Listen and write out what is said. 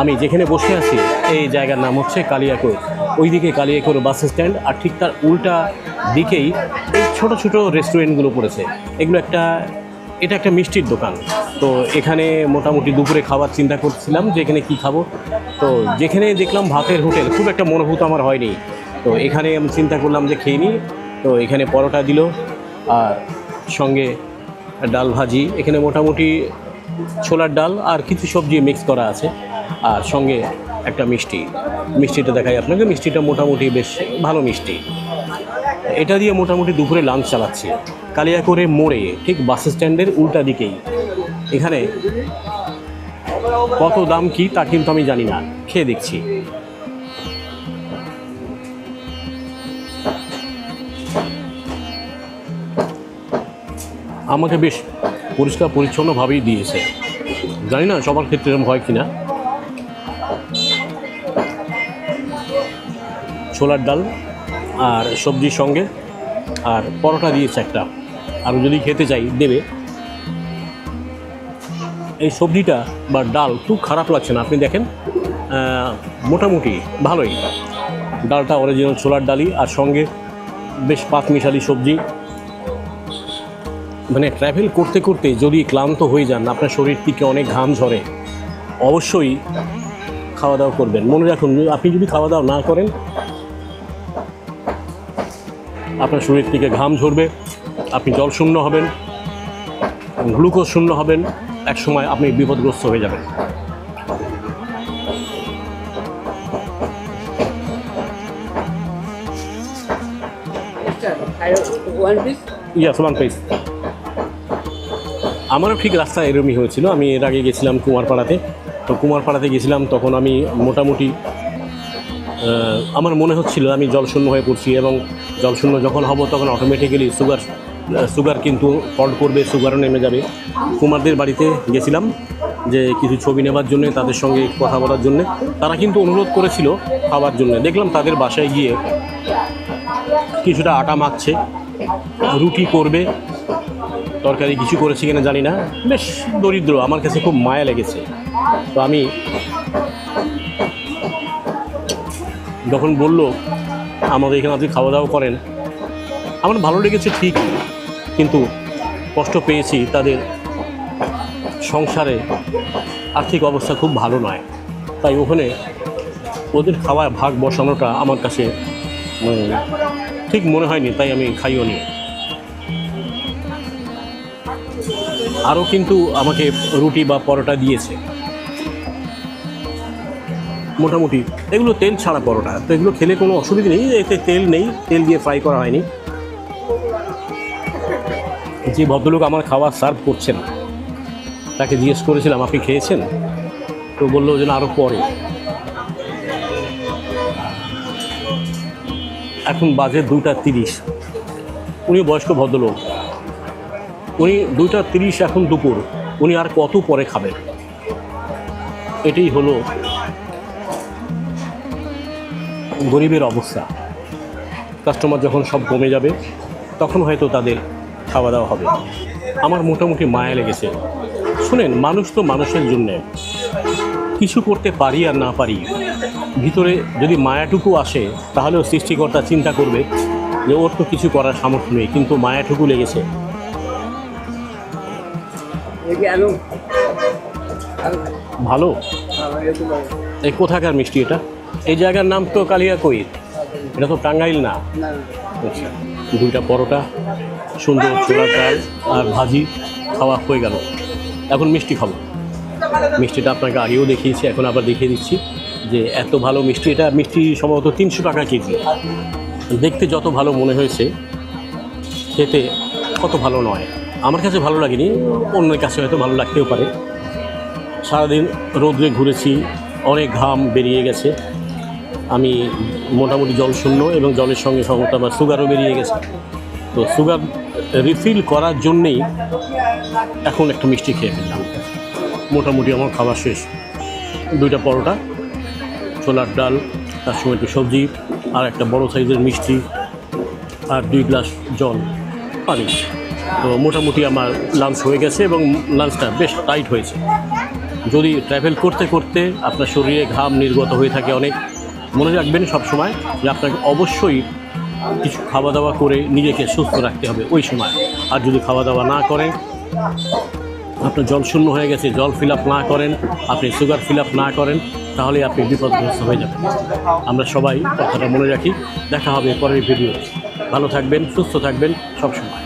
আমি যেখানে বসে আছি, এই জায়গার নাম হচ্ছে কালিয়াকৈর। ওইদিকে কালিয়াকৈর বাস স্ট্যান্ড আর ঠিক তার উল্টা দিকেই এই ছোট ছোট রেস্টুরেন্টগুলো পড়েছে। এগুলো একটা, এটা একটা মিষ্টির দোকান। তো এখানে মোটামুটি দুপুরে খাবার চিন্তা করছিলাম যে এখানে কী খাব। তো যেখানে দেখলাম ভাতের হোটেল, খুব একটা মনোভূত আমার হয়নি। তো এখানে আমি চিন্তা করলাম যে খেয়ে নিই। তো এখানে পরোটা দিল, আর সঙ্গে ডাল ভাজি। এখানে মোটামুটি ছোলার ডাল আর কিছু সবজি মিক্স করা আছে। আর সঙ্গে একটা মিষ্টি। মিষ্টিটা দেখাই আপনাকে। মিষ্টিটা মোটামুটি বেশ ভালো মিষ্টি। এটা দিয়ে মোটামুটি দুপুরে লাঞ্চ চালাচ্ছি। কালিয়াকৈরে মোড়ে, ঠিক বাস স্ট্যান্ডের উল্টা দিকেই। এখানে কত দাম কি তা কিন্তু আমি জানি না। খেয়ে দেখছি। আমাকে বেশ পরিষ্কার পরিচ্ছন্নভাবেই দিয়েছে। জানি না সবার ক্ষেত্রে এরকম হয় কিনা। ছোলার ডাল আর সবজির সঙ্গে আর পরোটা দিয়েছে একটা। আমি যদি খেতে চাই, দেবে। এই সবজিটা বা ডাল খুব খারাপ লাগছে না। আপনি দেখেন মোটামুটি ভালোই। ডালটা অরিজিনাল ছোলার ডালই আর সঙ্গে বেশ পাঁচ মিশালি সবজি। মানে ট্রাভেল করতে করতে যদি ক্লান্ত হয়ে যান আপনার শরীর থেকে অনেক ঘাম ঝরে অবশ্যই খাওয়া দাওয়া করবেন। মনে রাখুন আপনি যদি খাওয়া দাওয়া না করেন আপনার শরীর থেকে ঘাম ঝরবে আপনি জল শূন্য হবেন গ্লুকোজ শূন্য হবেন এক সময় আপনি বিপদগ্রস্ত হয়ে যাবেন। ইয়াস ওয়ান পিস আমারও ঠিক রাস্তা এরমই হয়েছিল। আমি এর আগে গেছিলাম কুমারপাড়াতে। তো কুমারপাড়াতে গেছিলাম, তখন আমি মোটামুটি আমার মনে হচ্ছিল আমি জলশূন্য হয়ে পড়ছি এবং জলশূন্য যখন হব তখন অটোমেটিক্যালি সুগার সুগার কিন্তু ফল্ট করবে সুগারও নেমে যাবে। কুমারদের বাড়িতে গেছিলাম যে কিছু ছবি নেবার জন্য, তাদের সঙ্গে কথা বলার জন্য। তারা কিন্তু অনুরোধ করেছিল খাওয়ার জন্য। দেখলাম তাদের বাসায় গিয়ে কিছুটা আটা মাখছে, রুটি করবে তরকারি কিছু করেছে কিনা জানি না। বেশ দরিদ্র, আমার কাছে খুব মায়া লেগেছে। তো আমি যখন বলল আমাদের এখানে আপনি খাওয়া দাওয়া করেন। আমার ভালো লেগেছে ঠিক, কিন্তু কষ্ট পেয়েছি তাদের সংসারে আর্থিক অবস্থা খুব ভালো নয়। তাই ওখানে ওদের খাওয়ায় ভাগ বসানোটা আমার কাছে ঠিক মনে হয়নি, তাই আমি খাইও নি। আরও কিন্তু আমাকে রুটি বা পরোটা দিয়েছে। মোটামুটি, এগুলো তেল ছাড়া পরোটা। তো এগুলো খেলে কোনো অসুবিধা নেই, এতে তেল নেই, তেল দিয়ে ফ্রাই করা হয়নি। যে ভদ্রলোক আমার খাওয়া সার্ভ করছেন, তাকে জিজ্ঞেস করেছিলাম, আপনি খেয়েছেন? তো বলল যে না আরও পরে। এখন বাজে দুটা তিরিশ। উনি বয়স্ক ভদ্রলোক। উনি দুইটা তিরিশ এখন দুপুর, উনি আর কত পরে খাবেন এটাই হলো গরিবের অবস্থা। কাস্টমার যখন সব কমে যাবে, তখন হয়তো তাদের খাওয়া দাওয়া হবে। আমার মোটামুটি মায়া লেগেছে। শুনেন, মানুষ তো মানুষের জন্যে। কিছু করতে পারি আর না পারি, ভিতরে যদি মায়াটুকু আসে, তাহলেও সৃষ্টিকর্তা চিন্তা করবে যে ওর তো কিছু করার সামর্থ্য নেই, কিন্তু মায়াটুকু লেগেছে। ভালো? এই কোথাকার মিষ্টি এটা? এই জায়গার নাম তো কালিয়াকৈর এটা তো টাঙ্গাইল না না। আচ্ছা দুইটা পরোটা সুন্দর ছোলার ডাল আর ভাজি খাওয়া হয়ে গেল। এখন মিষ্টি খাব। মিষ্টিটা আপনাকে আগেও দেখিয়েছি এখন আবার দেখিয়ে দিচ্ছি যে এত ভালো মিষ্টি। এটা মিষ্টি সম্ভবত তিনশো টাকা কেজি। দেখতে যত ভালো মনে হয়েছে খেতে কত ভালো নয়। আমার কাছে ভালো লাগেনি, অন্যের কাছে হয়তো ভালো লাগতেও পারে। সারাদিন রোদ্রে ঘুরেছি, অনেক ঘাম বেরিয়ে গেছে। আমি মোটামুটি জল শূন্য এবং জলের সঙ্গে সঙ্গে আমার সুগারও বেরিয়ে গেছে। তো সুগার রিফিল করার জন্যেই এখন একটা মিষ্টি খেয়ে ফেললাম। মোটামুটি আমার খাবার শেষ। দুইটা পরোটা, ছোলার ডাল, তার সঙ্গে একটু সবজি আর একটা বড় সাইজের মিষ্টি আর দুই গ্লাস জল পানি তো মোটামুটি আমার লাঞ্চ হয়ে গেছে এবং লাঞ্চটা বেশ টাইট হয়েছে। যদি ট্রাভেল করতে করতে আপনার শরীরে ঘাম নির্গত হয়ে থাকে অনেক, মনে রাখবেন সব সময় যে আপনাকে অবশ্যই কিছু খাওয়া দাওয়া করে নিজেকে সুস্থ রাখতে হবে ওই সময়। আর যদি খাওয়া দাওয়া না করেন, আপনার জল শূন্য হয়ে গেছে, জল ফিল না করেন, আপনি সুগার ফিল না করেন, তাহলে আপনি বিপদগ্রস্ত হয়ে যাবেন। আমরা সবাই কথাটা মনে রাখি। দেখা হবে পরের ভিডিও ভালো থাকবেন, সুস্থ থাকবেন সবসময়।